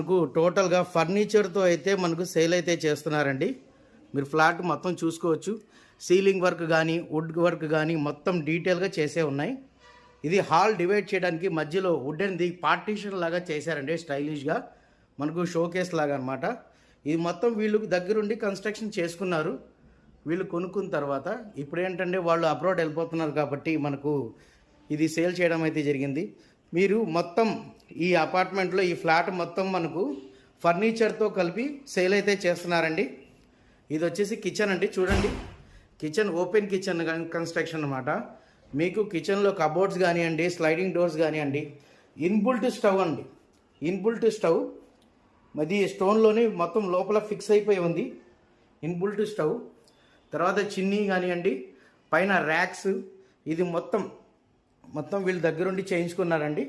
మనకు టోటల్గా ఫర్నిచర్తో అయితే మనకు సేల్ అయితే చేస్తున్నారండి. మీరు ఫ్లాట్ మొత్తం చూసుకోవచ్చు. సీలింగ్ వర్క్ కానీ వుడ్ వర్క్ కానీ మొత్తం డీటెయిల్గా చేసే ఉన్నాయి. ఇది హాల్ డివైడ్ చేయడానికి మధ్యలో వుడెన్ది పార్టీషన్ లాగా చేశారండి స్టైలిష్గా. మనకు షోకేస్ లాగా అనమాట ఇది మొత్తం వీళ్ళు దగ్గరుండి కన్స్ట్రక్షన్ చేసుకున్నారు. వీళ్ళు కొనుక్కున్న తర్వాత ఇప్పుడు ఏంటంటే వాళ్ళు అబ్రాడ్ వెళ్ళిపోతున్నారు కాబట్టి మనకు ఇది సేల్ చేయడం అయితే జరిగింది. మీరు మొత్తం ఈ అపార్ట్మెంట్లో ఈ ఫ్లాట్ మొత్తం మనకు ఫర్నిచర్తో కలిపి సేల్ అయితే చేస్తున్నారండి. ఇది వచ్చేసి కిచెన్ అండి చూడండి. కిచెన్ ఓపెన్ కిచెన్ కన్స్ట్రక్షన్ అనమాట మీకు కిచెన్లో కబోర్డ్స్ కానివ్వండి స్లైడింగ్ డోర్స్ కానివ్వండి ఇన్బుల్ట్ స్టవ్ అండి. ఇన్బుల్ట్ స్టవ్ అది స్టోన్లోనే మొత్తం లోపల ఫిక్స్ అయిపోయి ఉంది. ఇన్బుల్ట్ స్టవ్ తర్వాత చిన్ని కానివ్వండి పైన ర్యాక్స్ ఇది మొత్తం మొత్తం వీళ్ళ దగ్గరుండి చేయించుకున్నారండి.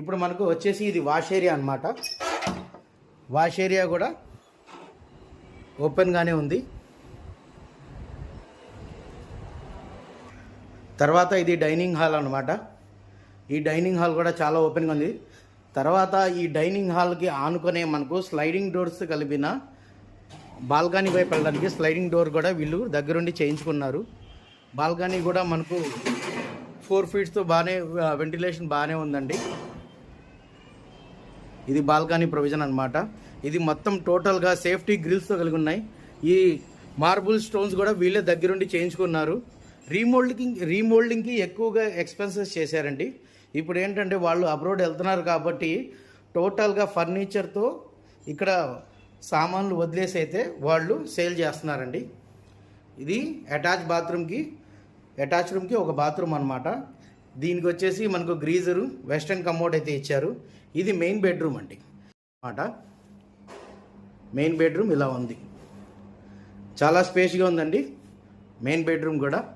ఇప్పుడు మనకు వచ్చేసి ఇది వాష్ ఏరియా అనమాట వాష్ ఏరియా కూడా ఓపెన్గానే ఉంది. తర్వాత ఇది డైనింగ్ హాల్ అనమాట ఈ డైనింగ్ హాల్ కూడా చాలా ఓపెన్గా ఉంది. తర్వాత ఈ డైనింగ్ హాల్కి ఆనుకునే మనకు స్లైడింగ్ డోర్స్ కలిపిన బాల్కనీ వైపు వెళ్ళడానికి స్లైడింగ్ డోర్ కూడా వీళ్ళు దగ్గరుండి చేయించుకున్నారు. బాల్కనీ కూడా మనకు ఫోర్ ఫీట్స్తో బాగానే వెంటిలేషన్ బాగానే ఉందండి. ఇది బాల్కనీ ప్రొవిజన్ అన్నమాట. ఇది మొత్తం టోటల్గా సేఫ్టీ గ్రిల్స్తో కలిగి ఉన్నాయి. ఈ మార్బుల్ స్టోన్స్ కూడా వీళ్ళే దగ్గరుండి చేయించుకున్నారు. రీమోల్డింగ్ రీమోల్డింగ్కి ఎక్కువగా ఎక్స్పెన్సెస్ చేశారండి. ఇప్పుడు ఏంటంటే వాళ్ళు అబ్రోడ్ వెళ్తున్నారు కాబట్టి టోటల్గా ఫర్నిచర్తో ఇక్కడ సామాన్లు వదిలేసి అయితే వాళ్ళు సేల్ చేస్తున్నారండి. ఇది అటాచ్ బాత్రూమ్కి అటాచ్ రూమ్కి ఒక బాత్రూమ్ అనమాట దీనికి వచ్చేసి మనకు గ్రీజరు వెస్ట్రన్ కమోడ్ అయితే ఇచ్చారు. ఇది మెయిన్ బెడ్రూమ్ అండి. అనమాట మెయిన్ బెడ్రూమ్ ఇలా ఉంది. చాలా స్పేస్గా ఉందండి. మెయిన్ బెడ్రూమ్ కూడా.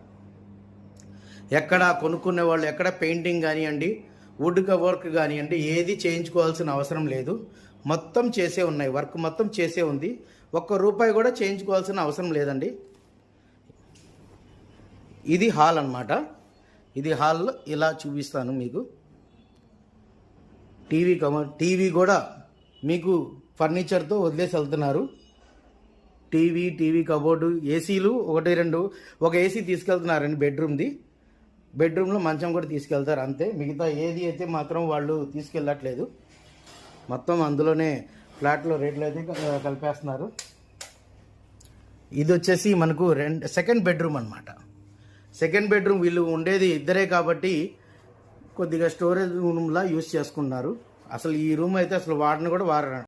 ఎక్కడ కొనుక్కునే వాళ్ళు ఎక్కడ పెయింటింగ్ కానివ్వండి వుడ్ వర్క్ కానివ్వండి ఏది చేయించుకోవాల్సిన అవసరం లేదు. మొత్తం చేసే ఉన్నాయి. వర్క్ మొత్తం చేసే ఉంది. ఒక్క రూపాయి కూడా చేయించుకోవాల్సిన అవసరం లేదండి. ఇది హాల్ అన్నమాట. ఇది హాల్ ఇలా చూపిస్తాను మీకు. టీవీ కమ టీవీ కూడా మీకు ఫర్నిచర్తో వదిలేసి వెళ్తున్నారు. టీవీ టీవీ కబోర్డు ఏసీలు ఒకటి రెండు ఒక ఏసీ తీసుకెళ్తున్నారండి బెడ్రూమ్ది బెడ్రూమ్లో మంచం కూడా తీసుకెళ్తారు అంతే. మిగతా ఏది అయితే మాత్రం వాళ్ళు తీసుకెళ్ళట్లేదు. మొత్తం అందులోనే ఫ్లాట్లో రేట్లు అయితే కలిపేస్తున్నారు. ఇది వచ్చేసి మనకు రెండు సెకండ్ బెడ్రూమ్ అనమాట సెకండ్ బెడ్రూమ్ వీళ్ళు ఉండేది ఇద్దరే కాబట్టి కొద్దిగా స్టోరేజ్ రూమ్లా యూస్ చేసుకున్నారు. అసలు ఈ రూమ్ అయితే అసలు వాడని కూడా వాడరు.